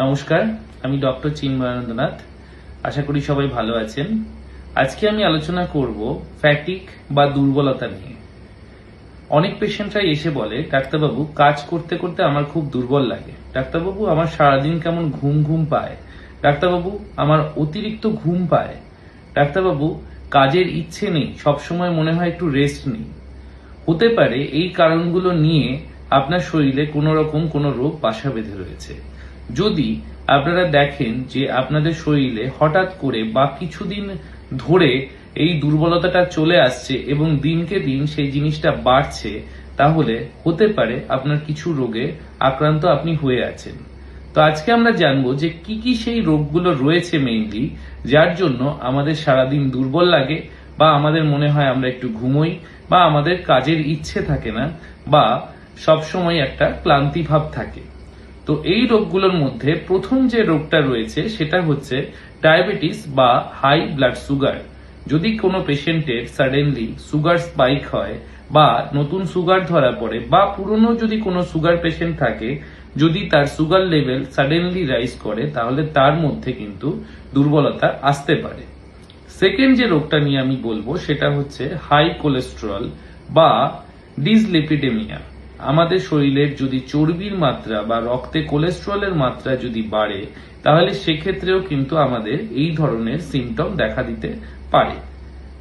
নমস্কার, আমি ডক্টর চিন্ময়ানন্দনাথ। আশা করি সবাই ভালো আছেন। আজকে আমি আলোচনা করব ফ্যাটিক বা দুর্বলতা নিয়ে। অনেক পেশেন্টরাই এসে বলে, ডাক্তারবাবু, কাজ করতে করতে আমার খুব দুর্বল লাগে। ডাক্তারবাবু, আমার সারাদিন কেমন ঘুম ঘুম পায়। ডাক্তারবাবু, আমার অতিরিক্ত ঘুম পায়। ডাক্তারবাবু, কাজের ইচ্ছে নেই, সবসময় মনে হয় একটু রেস্ট নেই। হতে পারে এই কারণগুলো নিয়ে আপনার শরীরে কোনো রকম কোনো রোগ বাসা বেঁধে রয়েছে। যদি আপনারা দেখেন যে আপনাদের শরীরে হঠাৎ করে বা কিছুদিন ধরে এই দুর্বলতাটা চলে আসছে এবং দিনকে দিন সেই জিনিসটা বাড়ছে, তাহলে হতে পারে আপনার কিছু রোগে আক্রান্ত আপনি হয়ে আছেন। তো আজকে আমরা জানব যে কি কি সেই রোগগুলো রয়েছে মেইনলি যার জন্য আমাদের সারাদিন দুর্বল লাগে বা আমাদের মনে হয় আমরা একটু ঘুমোই বা আমাদের কাজের ইচ্ছে থাকে না বা সবসময় একটা ক্লান্তি ভাব থাকে। তো এই রোগগুলোর মধ্যে প্রথম যে রোগটা রয়েছে সেটা হচ্ছে ডায়াবেটিস বা হাই ব্লাড সুগার। যদি কোনো পেশেন্টের সাডেনলি সুগার স্পাইক হয় বা নতুন সুগার ধরা পড়ে বা পুরনো যদি কোনো সুগার পেশেন্ট থাকে, যদি তার সুগার লেভেল সাডেনলি রাইজ করে, তাহলে তার মধ্যে কিন্তু দুর্বলতা আসতে পারে। সেকেন্ড যে রোগটা নিয়ে আমি বলব সেটা হচ্ছে হাই কোলেস্টেরল বা ডিসলিপিডেমিয়া। আমাদের শরীরের যদি চর্বির মাত্রা বা রক্তে কোলেস্টেরলের মাত্রা যদি বাড়ে, তাহলে সেক্ষেত্রেও কিন্তু আমাদের এই ধরনের সিমটম দেখা দিতে পারে।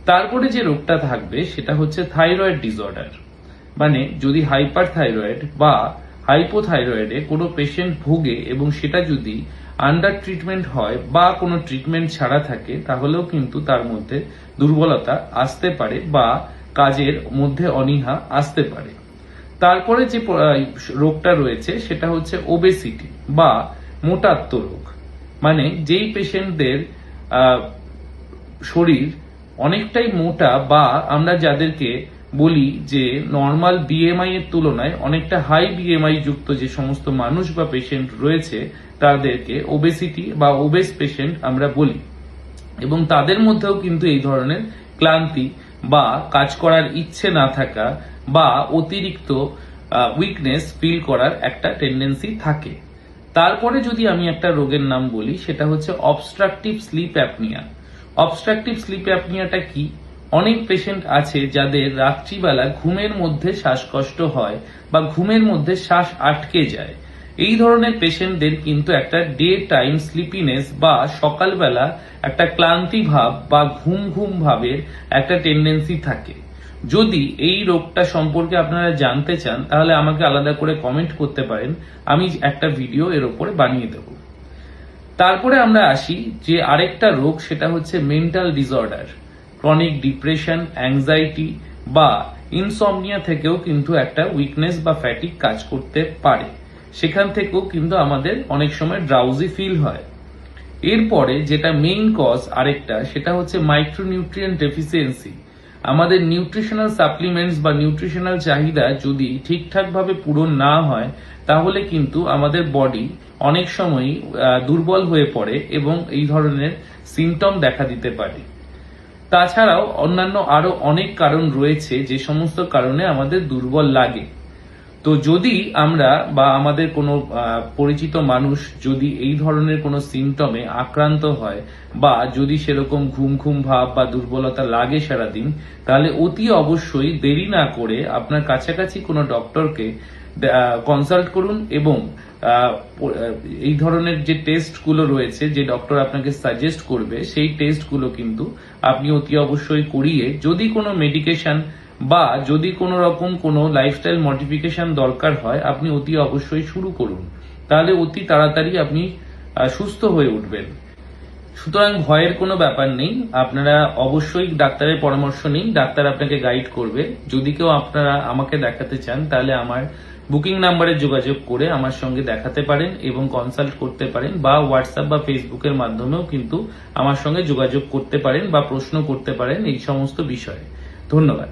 তারপরে যে রোগটা থাকবে, সেটা হচ্ছে থাইরয়েড ডিসঅর্ডার মানে যদি হাইপার থাইরয়েড বা হাইপোথাইরয়েডে কোনো পেশেন্ট ভোগে এবং সেটা যদি আন্ডার ট্রিটমেন্ট হয় বা কোনো ট্রিটমেন্ট ছাড়া থাকে, তাহলেও কিন্তু তার মধ্যে দুর্বলতা আসতে পারে বা কাজের মধ্যে অনীহা আসতে পারে। তারপরে যে রোগটা রয়েছে, সেটা হচ্ছে ওবেসিটি বা মোটাত্ম রোগ মানে যেই পেশেন্টদের শরীর অনেকটাই মোটা বা আমরা যাদেরকে বলি যে নর্মাল বিএমআই এর তুলনায় অনেকটা হাই বিএমআই যুক্ত যে সমস্ত মানুষ বা পেশেন্ট রয়েছে, তাদেরকে ওবেসিটি বা ওবেস পেশেন্ট আমরা বলি। এবং তাদের মধ্যেও কিন্তু এই ধরনের ক্লান্তি বা কাজ করার ইচ্ছে না থাকা বা অতিরিক্ত উইকনেস ফিল করার একটা টেন্ডেন্সি থাকে। তারপরে যদি আমি একটা রোগের নাম বলি, সেটা হচ্ছে obstructive sleep apnea obstructive sleep অ্যাপনিয়াটা কি? অনেক পেশেন্ট আছে যাদের রাত্রিবেলা ঘুমের মধ্যে শ্বাসকষ্ট হয় বা ঘুমের মধ্যে শ্বাস আটকে যায়। এই ধরনের পেশেন্টদের কিন্তু একটা ডে টাইম স্লিপিনেস বা সকালবেলা একটা ক্লান্তি ভাব বা ঘুম ঘুম ভাবের একটা টেন্ডেন্সি থাকে। যদি এই রোগটা সম্পর্কে আপনারা জানতে চান, তাহলে আমাকে আলাদা করে কমেন্ট করতে পারেন। আমি একটা ভিডিও এর উপরে বানিয়ে দেব। তারপরে আমরা আসি যে আরেকটা রোগ, সেটা হচ্ছে mental disorder chronic depression anxiety বা ইনসমনিয়া থেকেও কিন্তু একটা উইকনেস বা ফ্যাটিক কাজ করতে পারে। সেখান থেকেও কিন্তু আমাদের অনেক সময় ড্রাউজি ফিল হয়। এরপরে যেটা মেইন কজ আরেকটা, সেটা হচ্ছে মাইক্রোনিউট্রিয়েন্ট ডেফিসিয়েন্সি আমাদের নিউট্রিশনাল সাপ্লিমেন্টস বা নিউট্রিশনাল চাহিদা যদি ঠিকঠাকভাবে পূরণ না হয়, তাহলে কিন্তু আমাদের বডি অনেক সময়ই দুর্বল হয়ে পড়ে এবং এই ধরনের সিমটম দেখা দিতে পারে। তাছাড়াও অন্যান্য আরও অনেক কারণ রয়েছে যে সমস্ত কারণে আমাদের দুর্বল লাগে। তো যদি আমরা বা আমাদের কোনো পরিচিত মানুষ যদি এই ধরনের কোনো সিমটমে আক্রান্ত হয় বা যদি সেরকম ঘুম ঘুম ভাব বা দুর্বলতা লাগে সারাদিন, তাহলে অতি অবশ্যই দেরি না করে আপনার কাছাকাছি কোনো ডক্টরকে কনসাল্ট করুন এবং এই ধরনের যে টেস্টগুলো রয়েছে, যে ডক্টর আপনাকে সাজেস্ট করবে, সেই টেস্টগুলো কিন্তু আপনি অতি অবশ্যই করিয়ে যদি কোনো মেডিকেশন বা যদি কোনো রকম কোনো লাইফস্টাইল মডিফিকেশন দরকার হয়, আপনি অতি অবশ্যই শুরু করুন। তাহলে অতি তাড়াতাড়ি আপনি সুস্থ হয়ে উঠবেন। সুতরাং ভয়ের কোনো ব্যাপার নেই। আপনারা অবশ্যই ডাক্তারের পরামর্শ নিন। ডাক্তার আপনাকে গাইড করবে। যদি কেউ আপনারা, আমাকে দেখাতে চান, তাহলে আমার বুকিং নাম্বারে যোগাযোগ করে আমার সঙ্গে দেখাতে পারেন এবং কনসাল্ট করতে পারেন বা হোয়াটসঅ্যাপ বা ফেসবুকের মাধ্যমেও কিন্তু আমার সঙ্গে যোগাযোগ করতে পারেন বা প্রশ্ন করতে পারেন এই সমস্ত বিষয়ে। ধন্যবাদ।